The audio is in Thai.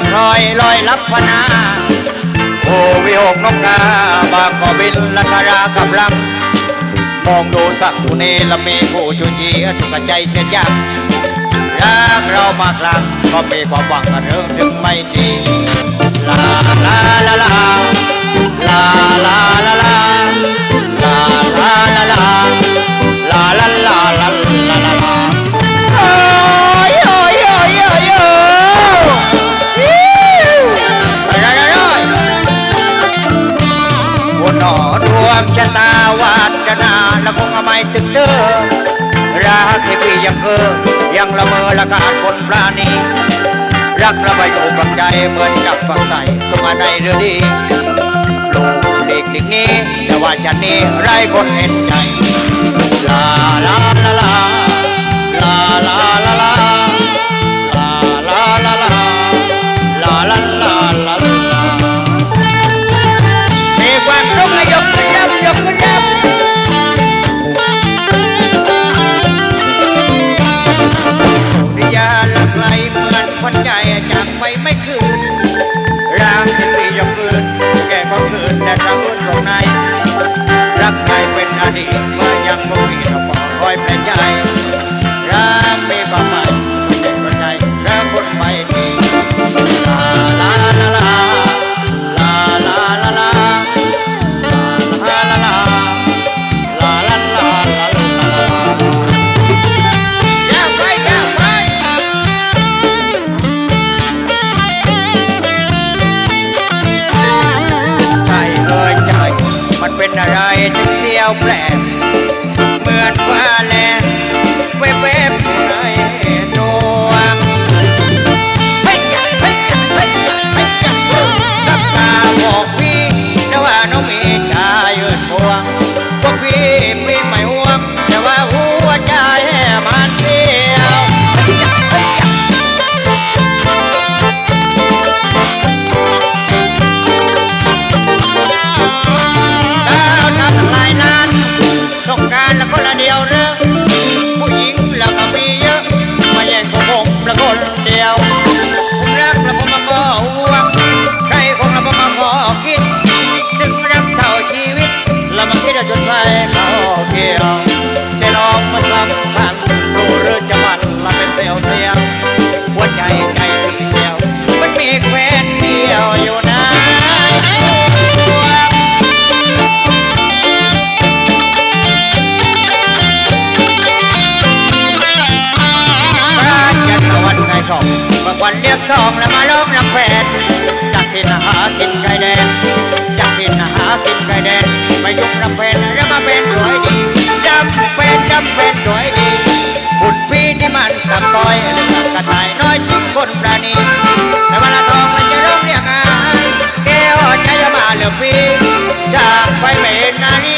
ำพลอยลอยลับพนาโอวิหกนกกาบางก็บินละคารากำลังมองดูสักทุเนลเมีผู้จูจีทุกใจเสียยักรักเรามากลังก็มีความหวังเรื่องถึงไม่จริงลาลาลาลาลาลา ยังละเมอละกาคนปราณีรักระบายอยู่บังใจเหมือนกับฝักใส่ตรงในเรือดีลูกเด็กเด็กนี้ แต่ว่าจะนี้ไร้คนเห็นใจ ใจจากไปไม่คืนร่างที่มียกคืนแก่ก็คืนแต่ทางอื่อตรงในรักใครเป็นอดีตเมื่อยังบ่มีเราบอคอยแปลใจ วแปลกเหมือนฟ้าแลงเว็บเว็บในดวงเฮ้ยจ้ะเฮ้ยจ้ะเฮ้ยจ้ะเฮ้ยจ้ะรับตาบอกพี่นะว่าน้องมีใจยืนพวงพวกพี่พี่ไม่ห่วง ងចេះអបមិនបានបានព្រោះរើចាំបានឡាប់ទៅអត់ទាំងหัวใจใจเดียวมัมีแควนเดียวอยู่นะวันในสองเมื่วันเรียกทองแล้วมาล้มน้ำแควนจากที่นาหากินไก่แดง จำเป็นรวยดีบุญพี่ที่มันตับต้อยเรื่องกระต่ายน้อยจิ้งคนปราณีแต่วลาทองมันจะร้องเรียกงานแก้วใจมาเหลือพี่จากไปเหม็นนารี